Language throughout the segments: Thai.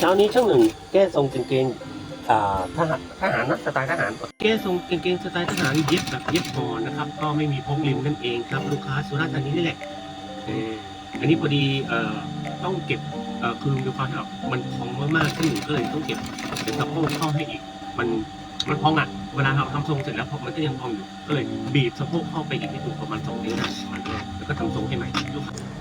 เช้านี้ช่างหนึ่งแก้ทรงกางเกงอ่าทหารทหารนะสไตล์ทหาร แก้ทรงกางเกงสไตล์ทหารเย็บแบบเย็บพอนะครับ ก็ไม่มีพกริมนั่นเองครับ ลูกค้าสุราษฎร์ธานีนี่แหละเอออันนี้พอดีเอ่อต้องเก็บเอ่อคือด้วยความที่แบบมันพองมากๆช่างหนึ่งก็เลยต้องเก็บเป็นสะโพกเข้าให้อีก มันมันพองอะเวลาเราทำทรงเสร็จแล้วพอมันก็ยังพองอยู่ ก็เลยบีบสะโพกเข้าไปอีกนิดหนึงประมาณสองนิ้วนะประมาณนี้แล้วก็ทำทรงให้ใหม่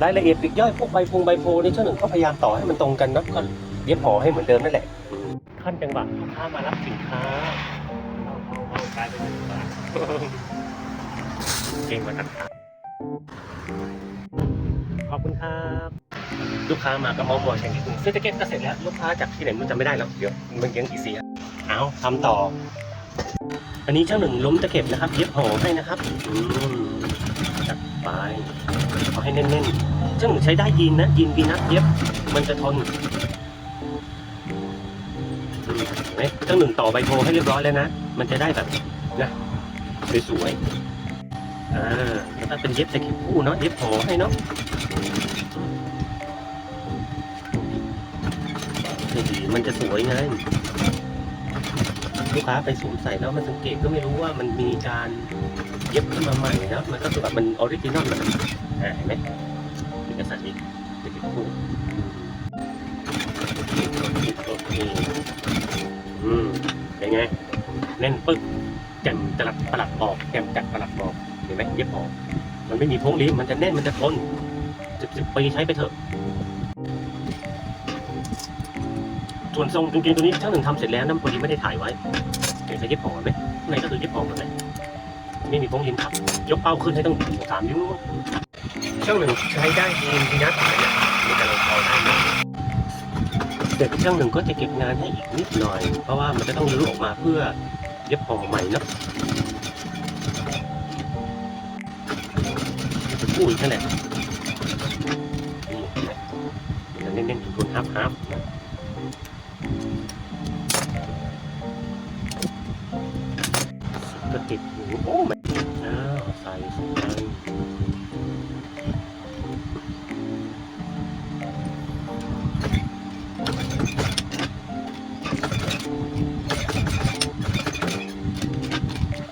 รายละเอียดปลีกย่อยพวกใบพงใบโพนี่ช่างหนึ่งก็พยายามต่อให้มันตรงกันนะก็ เย็บห่อให้เหมือนเดิมนั่นแหละขั้นจังหวะลูกค้ามารับสินค้าเอาเอาเอากลายเป็นสินค้าเก่งมาตัดขาขอบคุณครับลูกค้ามาก็มองบอยแข่งนิดนึงซื้อแจ็คเก็ตก็เสร็จแล้วลูกค้าจากที่ไหนมันจำไม่ได้แล้วเดี๋ยวมันยังอีเสียเอาทำต่อ อันนี้ช่าหนึ่งล้มตะเข็บนะครับ เย็บห่อให้นะครับอืมจัดไปเอาให้แน่นๆช่าหนึ่งใช้ได้ยีนนะยีนวีนัสเย็บ มันจะทน ไหมเจ้าหนึ่งต่อใบโพให้เรียบร้อยแล้วนะ มันจะได้แบบนะสวยๆอ่าแล้วก็เป็นเย็บตะเข็บคู่เนาะเย็บหอให้เนาะสีมันจะสวยไงลูกค้าไปสวมใส่แล้วมันสังเกตก็ไม่รู้ว่ามันมีการเย็บขึ้นมาใหม่นะมันก็คือแบบมันออริจินอลเลยอ่เห็นไหมเอกสารนี้ตะเข็บคู่โอเคอืมเป็น ไงแน่นปึ๊กแจ่มตลับประหลัดออกแจ่มจัดประหลัดออกเห็นไหมเย็บออกมันไม่มีโพงลิ้มมันจะแน่นมันจะทนสิบสิบปีใช้ไปเถอะส่วนทรงกางเกงตัวนี้ช่างหนึ่งทำเสร็จแล้วน้ำพอดีไม่ได้ถ่ายไว้เห็นใช้เย็บออกไหมข้างในก็คือเย็บออกหมดเลยไม่มีโพงลิ้มครับ ยกเป้าขึ้นให้ต้องสามนิ้วช่างหนึ่งใช้ได้ดีดีนะถ่ายเนี่ยในการลงเท้าได้ เลยเสร็จช่างหนึ่งก็จะเก็บงานให้อีกนิดหน่อย เพราะว่ามันจะต้องรื้อออกมาเพื่อเย็บห่อใหม่นะจะพูดอีกแค่ไหนนี่เนไหมมันจะเน้นๆทุนฮับฮับนะก็ติดหูโอ้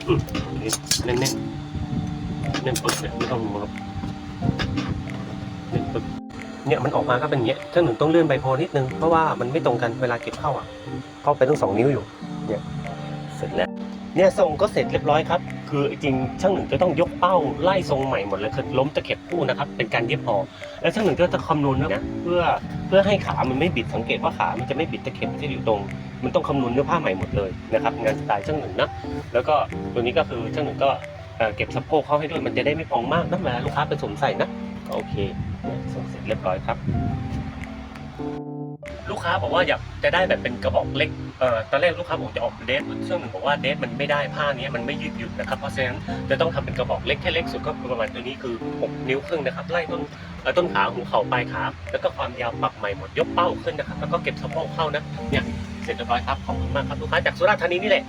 เน้นๆเน้นปึกเนี่ยไม่ต้องห่วงครับเน้นปึกเนี่ยมันออกมาก็เป็นอย่างเงี้ยช่าหนึ่งต้องเลื่อนใบโพนิดนึงเพราะว่ามันไม่ตรงกันเวลาเก็บเข้าอะเข้าไปต้องสองนิ้วอยู่เนี่ยเสร็จแล้ว เนี่ยทรงก็เสร็จเรียบร้อยครับ คือจริงช่างหนึ่งจะต้องยกเป้าไล่ทรงใหม่หมดเลยคือล้มตะเข็บคู่นะครับ เป็นการเย็บพอแล้วช่างหนึ่งก็จะคำนวณนะเพื่อเพื่อให้ขามันไม่บิดสังเกตว่าขามันจะไม่บิดตะเข็บมันจะอยู่ตรง มันต้องคำนวณเนื้อผ้าใหม่หมดเลยนะครับงานสไตล์ช่างหนึ่งนะแล้วก็ตัวนี้ก็คือช่างหนึ่งก็เก็บสะโพกเข้าให้ด้วยมันจะได้ไม่พองมากนะเวลาลูกค้าไปสวมใส่นะก็โอเคเส่งเสร็จเรียบร้อยครับ ค้าบอกว่าอยากจะได้แบบเป็นกระบอกเล็กเอ่อตอนแรกลูกค้าบอกจะออกเดทซึ่งหนึ่งบอกว่าเดทมันไม่ได้ผ้านี้มันไม่ยืดหยุ่นนะครับเพราะฉะนั้นจะต้องทำเป็นกระบอกเล็กแค่เล็กสุดก็ประมาณตัวนี้คือ 6 นิ้วครึ่งนะครับไล่ต้นเอ่อต้นขาหัวเข่าปลายขาแล้วก็ความยาวปรับใหม่หมดยกเป้าขึ้นนะครับแล้วก็เก็บสะโพกเข้านะเนี่ยเสร็จเรียบร้อยครับขอบคุณมากครับลูกค้าจากสุราษฎร์ธานีนี่แหละ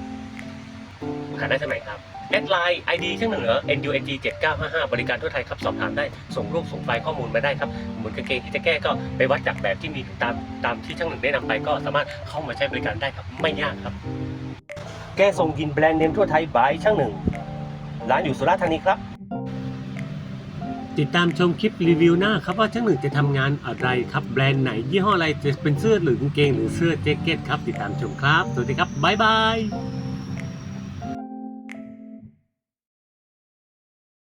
หาได้ที่ไหนครับ แอดไลน์ ID ช่างหนึ่งเหรอ NUNG 7955 บริการทั่วไทยครับสอบถามได้ส่งรูปส่งไฟล์ข้อมูลมาได้ครับหมุนกางเกงที่จะแก้ก็ไปวัดจากแบบที่มีตามตามที่ช่างหนึ่งได้นำไปก็สามารถเข้ามาใช้บริการได้ครับไม่ยากครับ แก้ส่งยินแบรนด์เนมทั่วไทยบายช่างหนึ่งร้านอยู่สุราษฎร์ธานีครับติดตามชมคลิปรีวิวหน้าครับว่าช่างหนึ่งจะทำงานอะไรครับ แบรนด์ไหนยี่ห้ออะไรจะเป็นเสื้อหรือกางเกงหรือเสื้อแจ็คเก็ตครับ ติดตามชมครับ สวัสดีครับ บ๊ายบาย